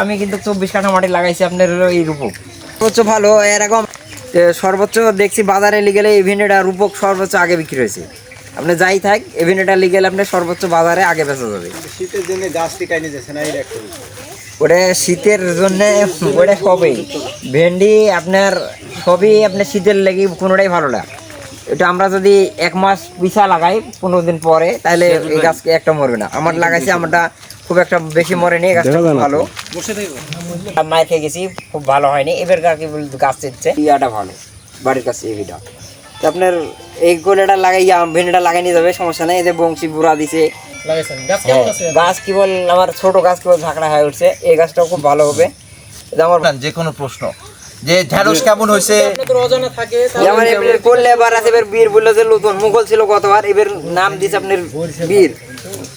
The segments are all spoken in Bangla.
আমি কিন্তু চব্বিশ কাঠা মাটি লাগাইছি আপনার এই রূপক। সর্বোচ্চ ভালো এরকম সর্বোচ্চ দেখছি বাজারে লিগেলে ইভেন্টেটা রূপক সর্বোচ্চ আগে বিক্রি হয়েছে। আপনি যাই থাক ইভেন্টেটা লিগেলে আপনার সর্বোচ্চ বাজারে আগে বেচা যাবে। শীতের জন্য গাছ টিকাইনি যাচ্ছে না ওটা শীতের জন্য ওটা সবই। ভেন্ডি আপনার সবই আপনার শীতের লেগে কোনোটাই ভালো না। এটা আমরা যদি এক মাস পিছা লাগাই পনেরো দিন পরে তাহলে এই গাছকে একটা মরবে না। আমার লাগাইছি আমারটা খুব একটা বেশি মরেনি গাছটা খুব ভালো। মায়ের খেয়ে গেছি খুব ভালো হয়নি। এবার কি গাছ দিচ্ছে ইয়াটা ভালো বাড়ির কাছে এভিটা তো আপনার এই গোলেটা লাগাই ভেন্ডিটা লাগাই নিয়ে যাবে সমস্যা নেই। এদের বংশী বুড়া দিছে। হ্যাঁ, গাছ কি বল আমার ছোট গাছ কি বল ঝাঁকড়া হয়ে উঠছে। এই গাছটাও খুব ভালো হবে। আমার যে কোনো প্রশ্ন। যে ঢেঁড়স কেমন হয়েছে? যেমন এবার করলে এবার আছে এবার বীর বলল যে নতুন মুঘল ছিল গতবার এবার নাম দিছে আপনার বীর।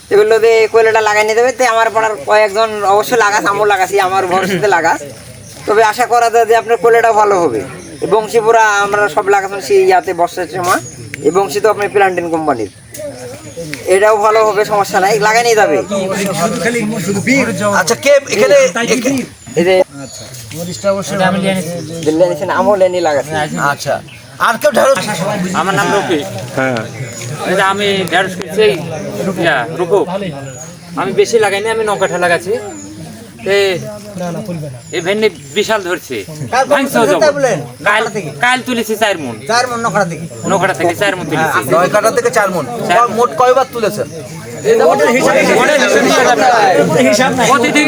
তো বলল যে কোয়েলাটা লাগাই নিয়ে দেবে তো আমার পাড়ার কয়েকজন অবশ্যই লাগাস আমও লাগাছি আমার ভরসাতে লাগাস। তবে আশা করা যায় যে আপনার কোয়েলাটা ভালো হবে। বংশীপুরা আমরা সব লাগাতাম সেই ইয়াতে বর্ষার সময়। এই বংশী তো আপনার প্লান্টেন কোম্পানির। এটাও ভালো হবে সমস্যা নাই লাগাই নিয়ে যাবে। আচ্ছা কে এখানে আচ্ছা আর কেউ ঢেঁড়স আমার নাম রফিক। হ্যাঁ। আমি ঢেঁড়স এই রূপক আমি বেশি লাগাইনি আমি নৌকাঠা লাগাচ্ছি। তে এই ভেন্ডি বিশাল ধরছে। কাল কাল তুলেছি চার মন। চার মন নকরা দেখি নৌকাটা থেকে চার মন তুলেছি। নয় কাটা থেকে চার মন। মোট কয়বার তুলেছেন? প্রতিদিন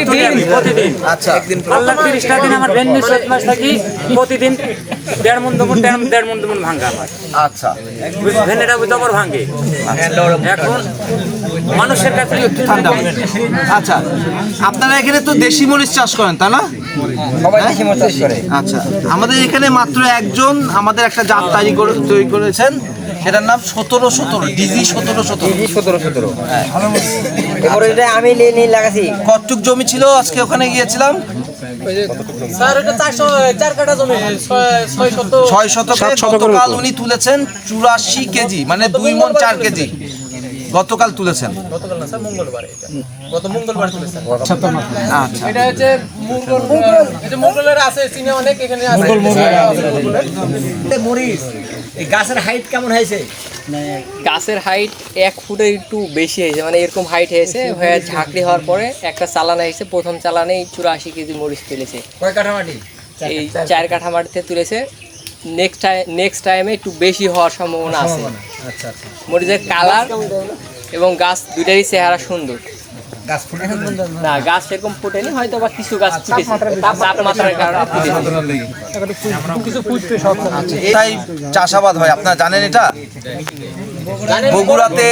প্রতিদিন। আচ্ছা। একদিন আল্লাহ তিরিশটা দিন আমার ভেন্ডি চোদ্দ মাস থাকি প্রতিদিন দেড় মন দুমন দেড় দেড় মন দুমন ভাঙ্গা আমার আচ্ছা। ভেন্ডিটা জবর ভাঙ্গে। এখন মানুষের কাছে ঠান্ডা আচ্ছা আপনারা এখানে তো দেশি মরিচ চাষ করেন তাই না? করে। আচ্ছা আমাদের এখানে মাত্র একজন আমাদের একটা জাত তৈরি করে তৈরি করেছেন। সেটার নাম সতেরো সতেরো ডিজি সতেরো সতেরো। সতেরো সতেরো। এটা আমি লাগাছি। কটুক জমি ছিল? আজকে ওখানে গিয়েছিলাম। ছয় শতকে গতকাল উনি তুলেছেন চুরাশি কেজি মানে দুই মন চার কেজি। গতকাল তুলেছেন। আচ্ছা। এটা হচ্ছে মুঘল এই যে আছে চীনে অনেক এখানে আছে। মরিচ এই গাছের হাইট কেমন হয়েছে? গাছের হাইট এক ফুটের একটু বেশি হয়েছে মানে এরকম হাইট হয়েছে হয়ে ঝাঁকড়ি হওয়ার পরে একটা চালান হয়েছে প্রথম চালানেই চুরাশি কেজি মরিচ তুলেছে কয় কাঠা মাটি এই চার কাঠা মাটিতে তুলেছে নেক্সট টাইম নেক্সট টাইমে একটু বেশি হওয়ার সম্ভাবনা আছে। আচ্ছা আচ্ছা। মরিচের কালার এবং গাছ দুইটারই চেহারা সুন্দর। গাছ ফুটে না? গাছ এরকম ফুটেনি হয়তো বা কিছু গাছ ফুটেছে। তাপমাত্রার কারণে ফুটেছে। তাই চাষাবাদ হয়। আপনারা জানেন এটা? বগুড়াতে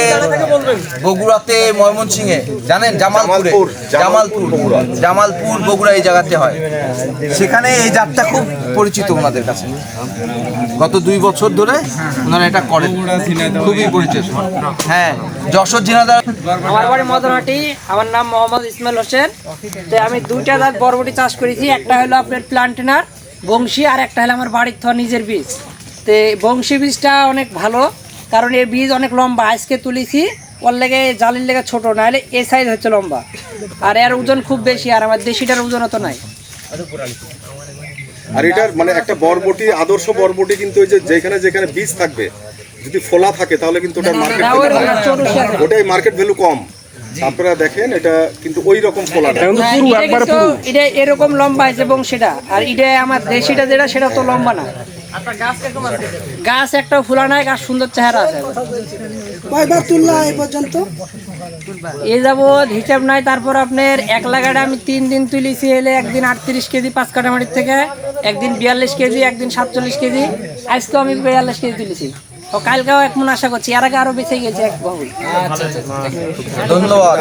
বগুড়াতে ময়মনসিংহে জানেন? জামালপুরে। জামালপুর জামালপুর। বগুড়া। এই জায়গাতে হয়। সেখানে এই জাতটা খুব পরিচিত ওনাদের কাছে। গত দুই বছর ধরে ওনারা এটা করেন। খুবই পরিচিত। হ্যাঁ যশোর জিনাদার আমার বাড়ি মদনহাটি আমার নাম মোহাম্মদ ইসমাইল হোসেন। তো আমি দুইটা জাত বরবটি চাষ করেছি। একটা হলো আপনার প্লান্টেনার বংশী আর একটা হলো আমার বাড়ির থ নিজের বীজ। তো বংশী বীজটা অনেক ভালো। কারণ এর বীজ অনেক লম্বা আজকে তুলেছি ওর লেগে জালির লেগে ছোট না হলে এ সাইজ হচ্ছে লম্বা। আর এর ওজন খুব বেশি আর আমার দেশিটার ওজন অত নাই। আর এটার মানে একটা বরবটি আদর্শ বরবটি কিন্তু ওই যে যেখানে যেখানে বীজ থাকবে যদি ফোলা থাকে তাহলে কিন্তু ওটার মার্কেট। ওটাই মার্কেট ভ্যালু কম। আপনারা দেখেন এটা কিন্তু ওই রকম ফোলা না হ্যাঁ, এটা এরকম লম্বা আছে বংশীটা আর এটা আমার দেশিটা যেটা সেটা তো লম্বা না। গাছ একটাও ফুলা নাই গাছ সুন্দর চেহারা আছে। কয়বার তুললা এই পর্যন্ত? এ যাবৎ হিসাব নাই তারপর আপনার এক লাগাটা আমি তিন দিন তুলেছি এলে একদিন আটত্রিশ কেজি পাঁচ কাটামাটির থেকে একদিন বিয়াল্লিশ কেজি একদিন সাতচল্লিশ কেজি আজকেও আমি বিয়াল্লিশ কেজি তুলেছি। ও কালকেও এক মন আশা করছি এর আগে আরও বেঁচে গেছে এক বহু ধন্যবাদ।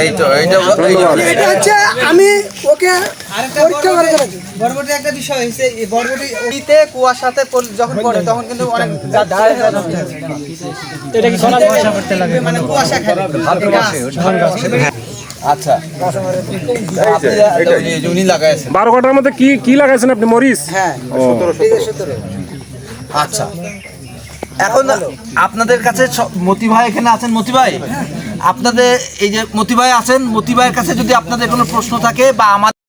এই তো এইটা এইটা এটা হচ্ছে আমি ওকে পরীক্ষা করে গেছি বরবটি একটা বিষয় হয়েছে বরবটি শীতে কুয়াশাতে যখন পড়ে তখন কিন্তু অনেক এটা কি কুয়াশা পড়তে লাগে? মানে কুয়াশা খায়। আচ্ছা। উনি লাগাইছেন। বারো কাটার মধ্যে কি কি লাগাইছেন আপনি? মরিচ? হ্যাঁ। আচ্ছা। এখন আপনাদের কাছে মতি ভাই এখানে আছেন? মতি ভাই? আপনাদের এই যে মতি ভাই আছেন মতি ভাইয়ের কাছে যদি আপনাদের কোনো প্রশ্ন থাকে বা আমাদের